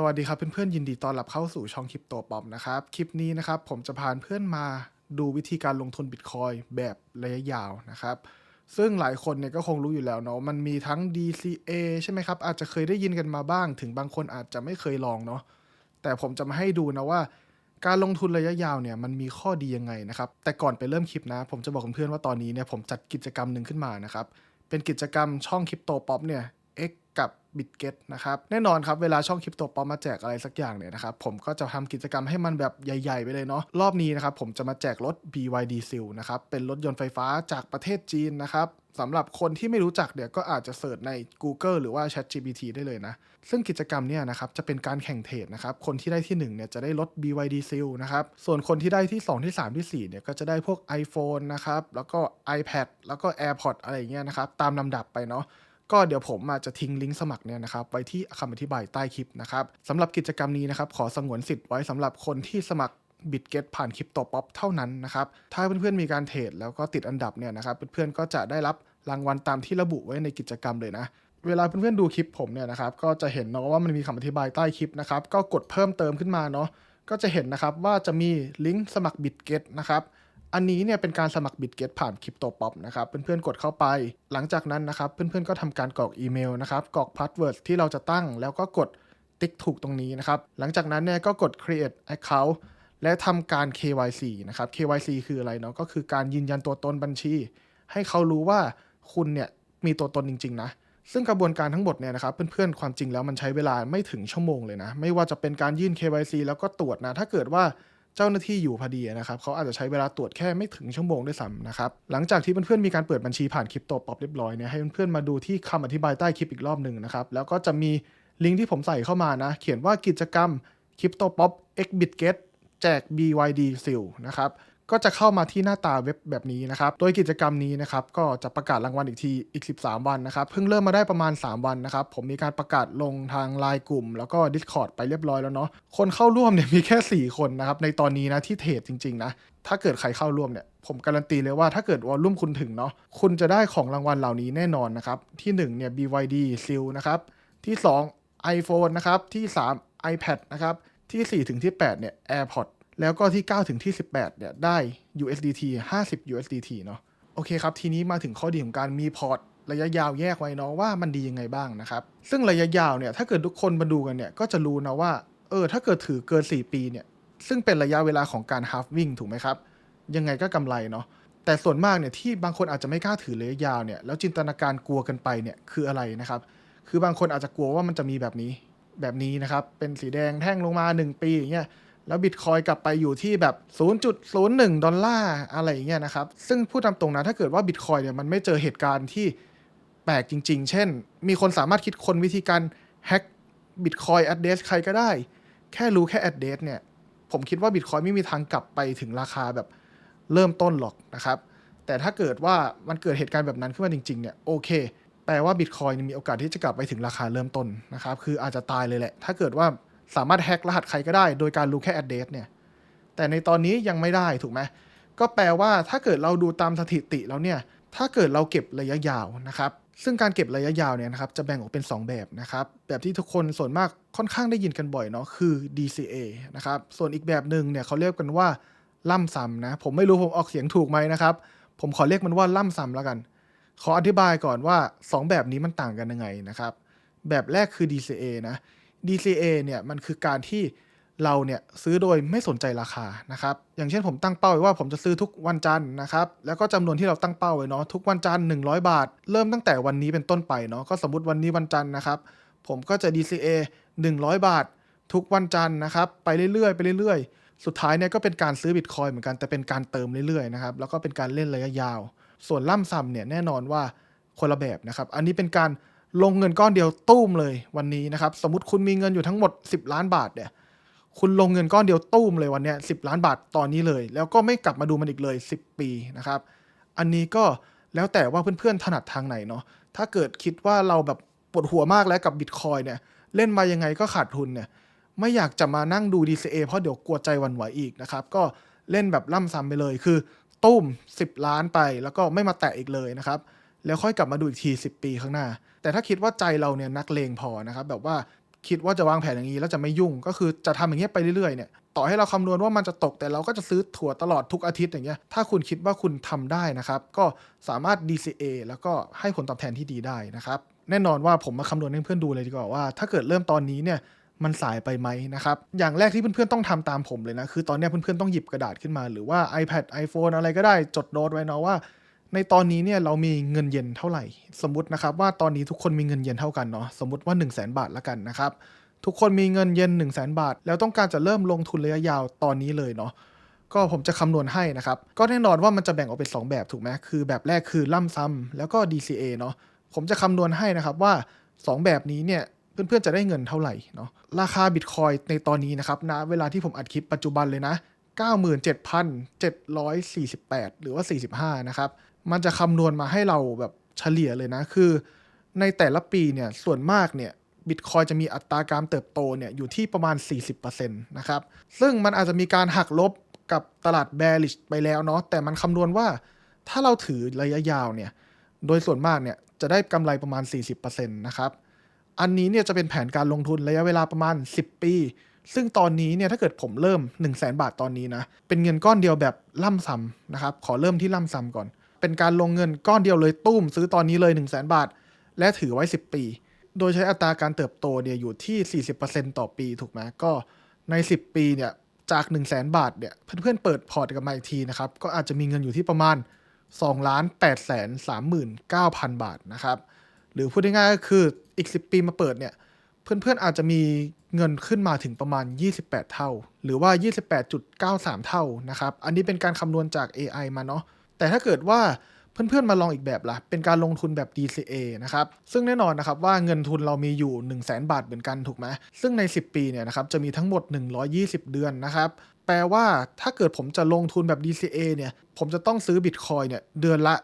สวัสดีครับเพื่อนๆยินดีต้อนรับเข้าสู่ช่องคริปโตปอมนะครับคลิปนี้นะครับผมจะพาเพื่อนมาดูวิธีการลงทุนบิตคอยแบบระยะยาวนะครับซึ่งหลายคนเนี่ยก็คงรู้อยู่แล้วเนาะมันมีทั้ง DCA ใช่ไหมครับอาจจะเคยได้ยินกันมาบ้าง ถึงบางคนอาจจะไม่เคยลองเนาะแต่ผมจะมาให้ดูนะว่า การลงทุนระยะยาวเนี่ยมันมีข้อดียังไงนะครับแต่ก่อนไปเริ่มคลิปนะ ผมจะบอกเพื่อนๆว่าตอนนี้เนี่ยผมจัดกิจกรรมหนึ่งขึ้นมานะครับเป็นกิจกรรมช่องคริปโตป๊อปเนี่ย X กับ b i t g e t นะครับแน่นอนครับ เวลาช่องคริปโตปอปมาแจกอะไรสักอย่างเนี่ยนะครับผมก็จะทำกิจกรรมให้มันแบบใหญ่ ๆ ไปเลยเนาะรอบนี้นะครับผมจะมาแจกรถ BYD Seal นะครับเป็นรถยนต์ไฟฟ้าจากประเทศจีนนะครับสำหรับคนที่ไม่รู้จักเนี่ยวก็อาจจะเสิร์ชใน Google หรือว่า ChatGPT ได้เลยนะ ซึ่งกิจกรรมเนี่ยนะครับจะเป็นการแข่งเทรดนะครับ คนที่ได้ที่1เนี่ยจะได้รถ BYD Seal นะครับ ส่วนคนที่ได้ที่ 2 ที่ 3 ที่ 4 เนี่ยก็จะได้พวก iPhone นะครับ แล้วก็ iPad แล้วก็ AirPod อะไรอย่างเงี้ยนะครับ ตามลำดับไปเนาะ ก็เดี๋ยวผมอาจจะทิ้งลิงก์สมัครเนี่ยนะครับไว้ที่คำอธิบายใต้คลิปนะครับสำหรับกิจกรรมนี้นะครับขอสงวนสิทธิ์ไว้สำหรับคนที่สมัครบิตเกตผ่านคริปโตป๊อปเท่านั้นนะครับ ถ้าเพื่อนๆมีการเทรดแล้วก็ติดอันดับเนี่ยนะครับ เพื่อนๆก็จะได้รับรางวัลตามที่ระบุไว้ในกิจกรรมเลยนะ เวลาเพื่อนๆดูคลิปผมเนี่ยนะครับ ก็จะเห็นเนาะว่ามันมีคำอธิบายใต้คลิปนะครับ ก็กดเพิ่มเติมขึ้นมาเนาะ ก็จะเห็นนะครับว่าจะมีลิงก์สมัครบิตเกตนะครับ อันนี้เนี่ยเป็นการสมัครบิตเกตผ่านคริปโตป๊อปนะครับเพื่อนๆกดเข้าไป หลังจากนั้นนะครับเพื่อนๆก็ทำการกรอกอีเมลนะครับกรอกพาสเวิร์ดที่เราจะตั้งแล้วก็กดติ๊กถูกตรงนี้นะครับหลังจากนั้นเนี่ยก็กด create account และทำการ KYC นะครับ KYC คืออะไรเนาะก็คือการยืนยันตัวตนบัญชี ให้เขารู้ว่าคุณเนี่ยมีตัวตนจริง ๆ นะ ซึ่งกระบวนการทั้งหมดเนี่ยนะครับเพื่อนๆความจริงแล้วมันใช้เวลาไม่ถึงชั่วโมงเลยนะ ไม่ว่าจะเป็นการยื่น KYC แล้วก็ตรวจนะ ถ้าเกิดว่า เจ้าหน้าที่อยู่พอดีนะครับเขาอาจจะใช้เวลาตรวจแค่ไม่ถึงชั่วโมงด้วยซ้ำนะครับหลังจากที่เพื่อนๆมีการเปิดบัญชีผ่านคริปโตป๊อปเรียบร้อยเนี่ยให้เพื่อนๆมาดูที่คำอธิบายใต้คลิปอีกรอบหนึ่งนะครับแล้วก็จะมีลิงก์ที่ผมใส่เข้ามานะ เขียนว่ากิจกรรมคริปโตป๊อป X Bitget แจก BYD Seal นะครับ ก็จะเข้ามาที่หน้าตาเว็บแบบนี้นะครับ โดยกิจกรรมนี้นะครับก็จะประกาศรางวัลอีกทีอีก 13 วันนะครับ เพิ่งเริ่มมาได้ประมาณ 3 วันนะครับ ผมมีการประกาศลงทางไลน์กลุ่ม แล้วก็ Discord ไปเรียบร้อยแล้วเนาะ คนเข้าร่วมเนี่ยมีแค่ 4 คนนะครับ ในตอนนี้นะที่เทรดจริง ๆ นะ ถ้าเกิดใครเข้าร่วมเนี่ยผมการันตีเลยว่าถ้าเกิดวอลลุ่มคุณถึงเนาะคุณจะได้ของรางวัลเหล่านี้แน่นอนนะครับที่1เนี่ย BYD Seal นะครับที่ 2 iPhone นะครับที่ 3 iPad นะครับที่4ถึงที่8เนี่ย AirPods แล้วก็ที่ 9 ถึงที่ 18 เนี่ย ได้ USDT 50 USDT เนาะ โอเคครับ ทีนี้มาถึงข้อดีของการมีพอร์ตระยะยาวแยกไว้เนาะว่ามันดียังไงบ้างนะครับ ซึ่งระยะยาวเนี่ย ถ้าเกิดทุกคนมาดูกันเนี่ย ก็จะรู้นะว่า เออ ถ้าเกิดถือเกิน 4 ปีเนี่ย ซึ่งเป็นระยะเวลาของการ half วิ่งถูกไหมครับ ยังไงก็กำไรเนาะ แต่ส่วนมากเนี่ยที่บางคนอาจจะไม่กล้าถือระยะยาวเนี่ย แล้วจินตนาการกลัวกันไปเนี่ยคืออะไรนะครับ คือบางคนอาจจะกลัวว่ามันจะมีแบบนี้ แบบนี้นะครับ เป็นสีแดงแท่งลงมา 1 ปีอย่างเงี้ย แล้วบิตคอยกลับไปอยู่ที่แบบ 0.01 ดอลลาร์อะไรอย่างเงี้ยนะครับ ซึ่งพูดตามตรงนะถ้าเกิดว่าบิตคอยเนี่ยมันไม่เจอเหตุการณ์ที่แปลกจริง ๆ เช่น มีคนสามารถคิดคนวิธีการแฮ็กบิตคอยแอดเดสใครก็ได้ แค่รู้แค่แอดเดสเนี่ยผมคิดว่าบิตคอยไม่มีทางกลับไปถึงราคาแบบเริ่มต้นหรอกนะครับ แต่ถ้าเกิดว่ามันเกิดเหตุการณ์แบบนั้นขึ้นมาจริงๆเนี่ยโอเคแปลว่าบิตคอยมีโอกาสที่จะกลับไปถึงราคาเริ่มต้นนะครับ คืออาจจะตายเลยแหละ ถ้าเกิดว่า สามารถแฮ็กรหัสใครก็ได้ โดยการรู้แค่ address เนี่ย แต่ในตอนนี้ยังไม่ได้ถูกไหม ก็แปลว่าถ้าเกิดเราดูตามสถิติแล้วเนี่ย ถ้าเกิดเราเก็บระยะยาวนะครับ ซึ่งการเก็บระยะยาวเนี่ยนะครับจะแบ่งออกเป็น 2 แบบนะครับ แบบที่ทุกคนส่วนมากค่อนข้างได้ยินกันบ่อยเนาะ คือ DCA นะครับ ส่วนอีกแบบหนึ่งเนี่ยเขาเรียกกันว่าล่ำซ้ำนะ ผมไม่รู้ผมออกเสียงถูกไหมนะครับ ผมขอเรียกมันว่าล่ำซ้ำแล้วกัน ขออธิบายก่อนว่า 2 แบบนี้มันต่างกันยังไงนะครับ แบบแรกคือ DCA นะ DCA เนี่ยมันคือการที่เราเนี่ยซื้อโดยไม่สนใจราคานะครับ อย่างเช่นผมตั้งเป้าไว้ว่าผมจะซื้อทุกวันจันทร์นะครับ แล้วก็จำนวนที่เราตั้งเป้าไว้เนาะทุกวันจันทร์100 บาท เริ่มตั้งแต่วันนี้เป็นต้นไปเนาะก็สมมติวันนี้วันจันทร์นะครับ ผมก็จะ DCA 100 บาท ทุกวันจันทร์นะครับไปเรื่อยๆไปเรื่อยๆ สุดท้ายเนี่ยก็เป็นการซื้อบิตคอยเหมือนกันแต่เป็นการเติมเรื่อยๆนะครับแล้วก็เป็นการเล่นระยะยาว ส่วนล่ำซ้ำเนี่ยแน่นอนว่าคนละแบบนะครับ อันนี้เป็นการ ลงเงินก้อนเดียวตุ้มเลยวันนี้นะครับ สมมติคุณมีเงินอยู่ทั้งหมด 10 ล้านบาทเนี่ย คุณลงเงินก้อนเดียวตุ้มเลยวันเนี้ยสิล้านบาทตอนนี้เลย แล้วก็ไม่กลับมาดูมันอีกเลย 10 ปีนะครับ อันนี้ก็แล้วแต่ว่าเพื่อนๆถนัดทางไหนเนาะถ้าเกิดคิดว่าเราแบบปวดหัวมากแล้วกับบิตคอยเนี่ยเล่นมายังไงก็ขาดทุนเนี่ยไม่อยากจะมานั่งดู DCA เพราะเดี๋ยวกลัวใจวันไหวอีกนะครับ ก็เล่นแบบล่ำซ้ำไปเลยคือ ตุ้ม 10 ล้านไปแล้วก็ไม่มาแตะอีกเลยนะครับ แล้วค่อยกลับมาดูอีกที 10 ปีข้างหน้า แต่ถ้าคิดว่าใจเราเนี่ยนักเลงพอนะครับแบบว่าคิดว่าจะวางแผนอย่างนี้แล้วจะไม่ยุ่งก็คือจะทำอย่างเงี้ยไปเรื่อยๆเนี่ยต่อให้เราคำนวณว่ามันจะตกแต่เราก็จะซื้อถั่วตลอดทุกอาทิตย์อย่างเงี้ยถ้าคุณคิดว่าคุณทำได้นะครับก็สามารถ DCA แล้วก็ให้ผลตอบแทนที่ดีได้นะครับแน่นอนว่าผมมาคำนวณให้เพื่อนดูเลยดีกว่าว่า ถ้าเกิดเริ่มตอนนี้เนี่ยมันสายไปไหมนะครับ อย่างแรกที่เพื่อนๆต้องทำตามผมเลยนะ คือตอนนี้เพื่อนๆต้องหยิบกระดาษขึ้นมา หรือว่า iPad iPhone อะไรก็ได้จดโน้ตไว้เนาะว่า ในตอนนี้เนี่ยเรามีเงินเย็นเท่าไหร่ สมมตินะครับว่าตอนนี้ทุกคนมีเงินเย็นเท่ากันเนาะสมมติว่า 1 0 0 0 0แบาทละกันนะครับทุกคนมีเงินเย็น 1 0 0 0 0แบาท แล้วต้องการจะเริ่มลงทุนระยะยาวตอนนี้เลยเนาะก็ผมจะคำนวณให้นะครับ ก็แน่นอนว่ามันจะแบ่งออกเป็น 2 แบบถูกไหมคือแบบแรกคือล่ำซ้ำแล้วก็ DCA เนาะผมจะคำนวณให้นะครับว่า 2 แบบนี้เนี่ยเพื่อนๆจะได้เงินเท่าไหร่เนาะราคาบิตคอยในตอนนี้นะครับณเวลาที่ผมอัดคลิปปัจจุบันเลยนะ 97,748 หรือว่า 45 นะครับ มันจะคำนวณมาให้เราแบบเฉลี่ยเลยนะคือ ในแต่ละปีเนี่ยส่วนมากเนี่ยบิตคอยจะมีอัตราการเติบโตเนี่ยอยู่ที่ประมาณ 40%นะครับ ซึ่งมันอาจจะมีการหักลบกับตลาดแบริชไปแล้วเนาะแต่มันคำนวณว่าถ้าเราถือระยะยาวเนี่ยโดยส่วนมากเนี่ยจะได้กำไรประมาณ 40%นะครับอันนี้เนี่ยจะเป็นแผนการลงทุนระยะเวลาประมาณ 10 ปี ซึ่งตอนนี้เนี่ยถ้าเกิดผมเริ่ม 1 0 0 0 0แบาทตอนนี้นะ เป็นเงินก้อนเดียวแบบล่ำซ้ำนะครับ ขอเริ่มที่ล่ำซ้ำก่อน เป็นการลงเงินก้อนเดียวเลยตุ้มซื้อตอนนี้เลย1 0 0 0 0แบาท และถือไว้ 10 ปี โดยใช้อัตราการเติบโตเนี่ยอยู่ที่ 40%ต่อปีถูกไหมก็ใน 10 ปีเนี่ยจาก 1 0 0 0 0แบาทเนี่ยเพื่อนๆเปิดพอร์ตกันมาอีกทีนะครับก็อาจจะมีเงินอยู่ที่ประมาณ2ล้าน8แสน39,000 บาทนะครับหรือพูดง่ายๆก็คืออีก 10 ปีมาเปิดเนี่ยเพื่อนๆอาจจะมีเงินขึ้นมาถึงประมาณ 28 เท่า หรือว่า 28.93 เท่านะครับ อันนี้เป็นการคำนวณจาก AI มาเนาะ แต่ถ้าเกิดว่าเพื่อนๆมาลองอีกแบบละ่ะ เป็นการลงทุนแบบ DCA นะครับ ซึ่งแน่นอนนะครับว่าเงินทุนเรามีอยู่ 1 0 0 0 0แบาทเหมือนกันถูกไหม ซึ่งใน 10 ปีเนี่ยนะครับจะมีทั้งหมด 120 เดือนนะครับ แปลว่าถ้าเกิดผมจะลงทุนแบบ DCA เนี่ย ผมจะต้องซื้อบิตคอยเนี่ยเดือนละ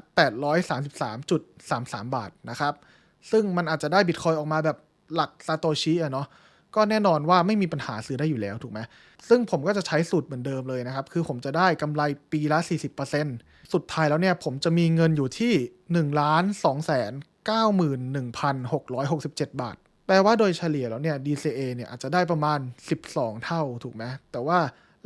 833.33 บาทนะครับ ซึ่งมันอาจจะได้บิตคอยออกมาแบบหลักซาโตชิอะเนาะ ก็แน่นอนว่าไม่มีปัญหาซื้อได้อยู่แล้วถูกไหมซึ่งผมก็จะใช้สูตรเหมือนเดิมเลยนะครับ คือผมจะได้กำไรปีละ 40%สุดท้ายแล้วเนี่ยผมจะมีเงินอยู่ที่1ล้าน2แสน91,667 บาท แปลว่าโดยเฉลี่ยแล้วเนี่ย DCA เนี่ยอาจจะได้ประมาณ 12 เท่าถูกไหมแต่ว่า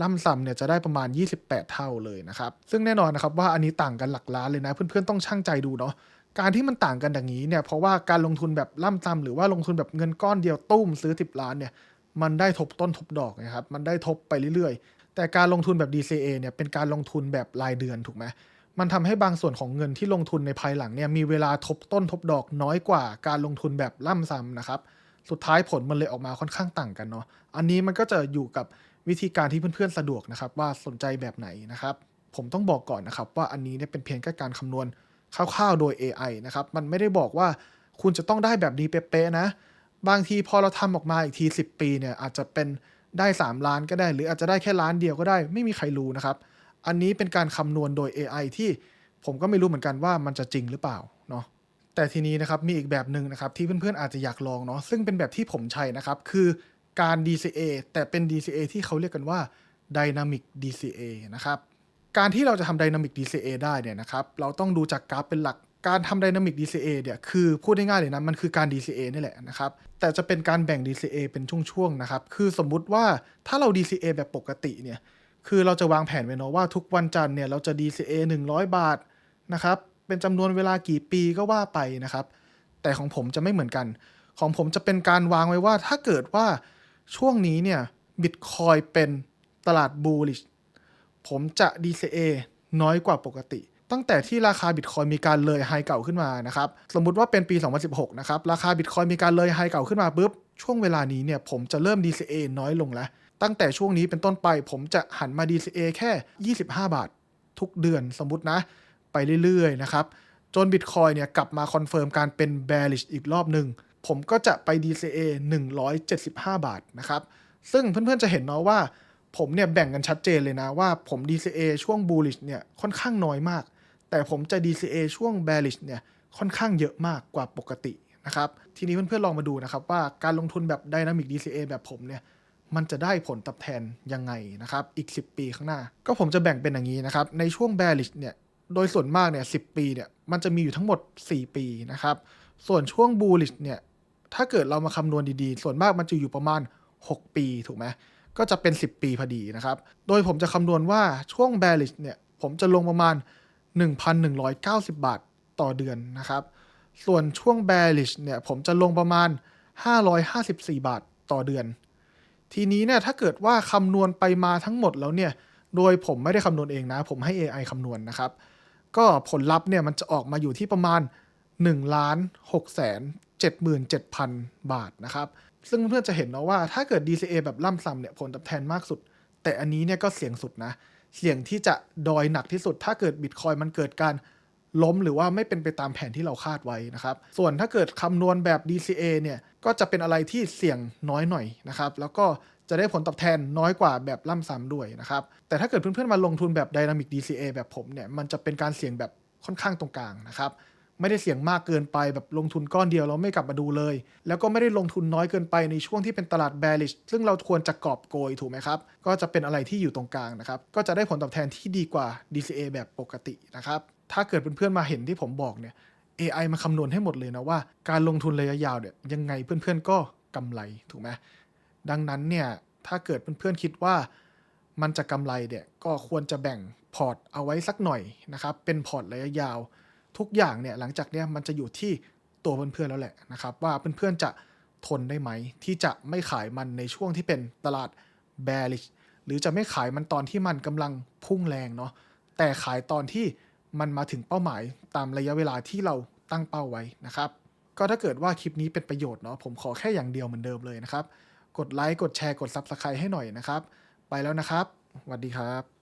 ล่ำซ้ำเนี่ยจะได้ประมาณ 28 เท่าเลยนะครับ ซึ่งแน่นอนนะครับว่าอันนี้ต่างกันหลักล้านเลยนะ เพื่อนๆต้องช่างใจดูเนาะ การที่มันต่างกันอย่างนี้เนี่ยเพราะว่าการลงทุนแบบล่ำซ้ำหรือว่าลงทุนแบบเงินก้อนเดียวตุ้มซื้อ 10 ล้านเนี่ยมันได้ทบต้นทบดอกนะครับมันได้ทบไปเรื่อยๆ แต่การลงทุนแบบ DCA เนี่ยเป็นการลงทุนแบบรายเดือนถูกไหมมันทำให้บางส่วนของเงินที่ลงทุนในภายหลังเนี่ยมีเวลาทบต้นทบดอกน้อยกว่าการลงทุนแบบล่ำซ้ำนะครับ สุดท้ายผลมันเลยออกมาค่อนข้างต่างกันเนาะ อันนี้มันก็จะอยู่กับวิธีการที่เพื่อนๆสะดวกนะครับว่าสนใจแบบไหนนะครับ ผมต้องบอกก่อนนะครับว่าอันนี้เนี่ยเป็นเพียงแค่การคำนวณ คร่าวๆโดย AI นะครับ มันไม่ได้บอกว่าคุณจะต้องได้แบบนี้เป๊ะๆนะ บางทีพอเราทำออกมาอีกที 10 ปีเนี่ยอาจจะเป็นได้ 3 ล้านก็ได้ หรืออาจจะได้แค่ล้านเดียวก็ได้ ไม่มีใครรู้นะครับ อันนี้เป็นการคำนวณโดย AI ที่ผมก็ไม่รู้เหมือนกันว่ามันจะจริงหรือเปล่าเนาะ แต่ทีนี้นะครับมีอีกแบบหนึ่งนะครับที่เพื่อนๆอาจจะอยากลองเนาะ ซึ่งเป็นแบบที่ผมใช้นะครับ คือการ DCA แต่เป็น DCA ที่เขาเรียกกันว่า Dynamic DCA นะครับ การที่เราจะทำ Dynamic DCA ได้เนี่ยนะครับ เราต้องดูจากกราฟเป็นหลัก การทำ Dynamic DCA เนี่ยคือพูดง่ายๆเลยนะมันคือการ DCA นี่แหละนะครับ แต่จะเป็นการแบ่ง DCA เป็นช่วงๆนะครับ คือสมมุติว่าถ้าเรา DCA แบบปกติเนี่ยคือเราจะวางแผนไว้เนาะว่าทุกวันจันทร์เนี่ยเราจะ DCA 100 บาทนะครับเป็นจำนวนเวลากี่ปีก็ว่าไปนะครับ แต่ของผมจะไม่เหมือนกัน ของผมจะเป็นการวางไว้ว่าถ้าเกิดว่าช่วงนี้เนี่ยบิตคอยเป็นตลาด bullish ผมจะ DCA น้อยกว่าปกติ ตั้งแต่ที่ราคาบิตคอยมีการเลยไฮเก่าขึ้นมานะครับสมมุติว่าเป็นปี 2016 นะครับ ราคาบิตคอยมีการเลยไฮเก่าขึ้นมาปุ๊บ ช่วงเวลานี้เนี่ยผมจะเริ่ม DCA น้อยลงแล้ว ตั้งแต่ช่วงนี้เป็นต้นไปผมจะหันมา DCA แค่ 25 บาท ทุกเดือนสมมุตินะ ไปเรื่อยๆนะครับจนบิตคอยเนี่ยกลับมาคอนเฟิร์มการเป็น bearish อีกรอบหนึ่งผมก็จะไป DCA 175 บาทนะครับซึ่งเพื่อนๆจะเห็นเนาะว่า ผมเนี่ยแบ่งกันชัดเจนเลยนะว่าผม DCA ช่วง bullish เนี่ยค่อนข้างน้อยมาก แต่ผมจะ DCA ช่วง bearish เนี่ยค่อนข้างเยอะมากกว่าปกตินะครับทีนี้เพื่อนๆลองมาดูนะครับว่าการลงทุนแบบ Dynamic DCA แบบผมเนี่ยมันจะได้ผลตอบแทนยังไงนะครับอีก 10 ปีข้างหน้า ก็ผมจะแบ่งเป็นอย่างนี้นะครับในช่วง bearish เนี่ยโดยส่วนมากเนี่ย10 ปีเนี่ยมันจะมีอยู่ทั้งหมด 4 ปีนะครับส่วนช่วง bullish เนี่ยถ้าเกิดเรามาคำนวณดีๆ ส่วนมากมันจะอยู่ประมาณ 6 ปีถูกไหม ก็จะเป็น 10 ปีพอดีนะครับ โดยผมจะคำนวณว่าช่วง bearish เนี่ยผมจะลงประมาณ 1,190 บาทต่อเดือนนะครับ ส่วนช่วง bearish เนี่ยผมจะลงประมาณ 554 บาทต่อเดือน ทีนี้เนี่ยถ้าเกิดว่าคำนวณไปมาทั้งหมดแล้วเนี่ย โดยผมไม่ได้คำนวณเองนะ ผมให้ AI คำนวณนะครับ ก็ผลลัพธ์เนี่ยมันจะออกมาอยู่ที่ประมาณ 1ล้าน6แสน77,000 บาทนะครับ ซึ่งเพื่อนๆจะเห็นเนาะว่าถ้าเกิด DCA แบบล่ำซ้ำเนี่ยผลตอบแทนมากสุด แต่อันนี้เนี่ยก็เสี่ยงสุดนะ เสี่ยงที่จะดอยหนักที่สุด ถ้าเกิดบิตคอยมันเกิดการล้มหรือว่าไม่เป็นไปตามแผนที่เราคาดไว้นะครับ ส่วนถ้าเกิดคำนวณแบบ DCA เนี่ยก็จะเป็นอะไรที่เสี่ยงน้อยหน่อยนะครับ แล้วก็จะได้ผลตอบแทนน้อยกว่าแบบล่ำซ้ำด้วยนะครับ แต่ถ้าเกิดเพื่อนๆมาลงทุนแบบ Dynamic DCA แบบผมเนี่ย มันจะเป็นการเสี่ยงแบบค่อนข้างตรงกลางนะครับ ไม่ได้เสี่ยงมากเกินไปแบบลงทุนก้อนเดียวเราไม่กลับมาดูเลย แล้วก็ไม่ได้ลงทุนน้อยเกินไปในช่วงที่เป็นตลาด bearish ซึ่งเราควรจะกอบโกยถูกไหมครับ ก็จะเป็นอะไรที่อยู่ตรงกลางนะครับ ก็จะได้ผลตอบแทนที่ดีกว่า DCA แบบปกตินะครับ ถ้าเกิดเพื่อนๆมาเห็นที่ผมบอกเนี่ย AI มาคำนวณให้หมดเลยนะว่า การลงทุนระยะยาวเนี่ยยังไงเพื่อนๆก็กำไรถูกไหมดังนั้นเนี่ยถ้าเกิดเพื่อนๆคิดว่ามันจะกำไรเนี่ยก็ควรจะแบ่งพอร์ตเอาไว้สักหน่อยนะครับเป็นพอร์ตระยะยาว ทุกอย่างเนี่ยหลังจากเนี้ยมันจะอยู่ที่ตัวเพื่อนๆแล้วแหละนะครับ ว่าเพื่อนๆจะทนได้ไหม ที่จะไม่ขายมันในช่วงที่เป็นตลาด bearish หรือจะไม่ขายมันตอนที่มันกำลังพุ่งแรงเนาะแต่ขายตอนที่มันมาถึงเป้าหมายตามระยะเวลาที่เราตั้งเป้าไว้นะครับ ก็ถ้าเกิดว่าคลิปนี้เป็นประโยชน์เนาะผมขอแค่อย่างเดียวเหมือนเดิมเลยนะครับ กดไลค์กดแชร์กด Subscribe ให้หน่อยนะครับ ไปแล้วนะครับสวัสดีครับ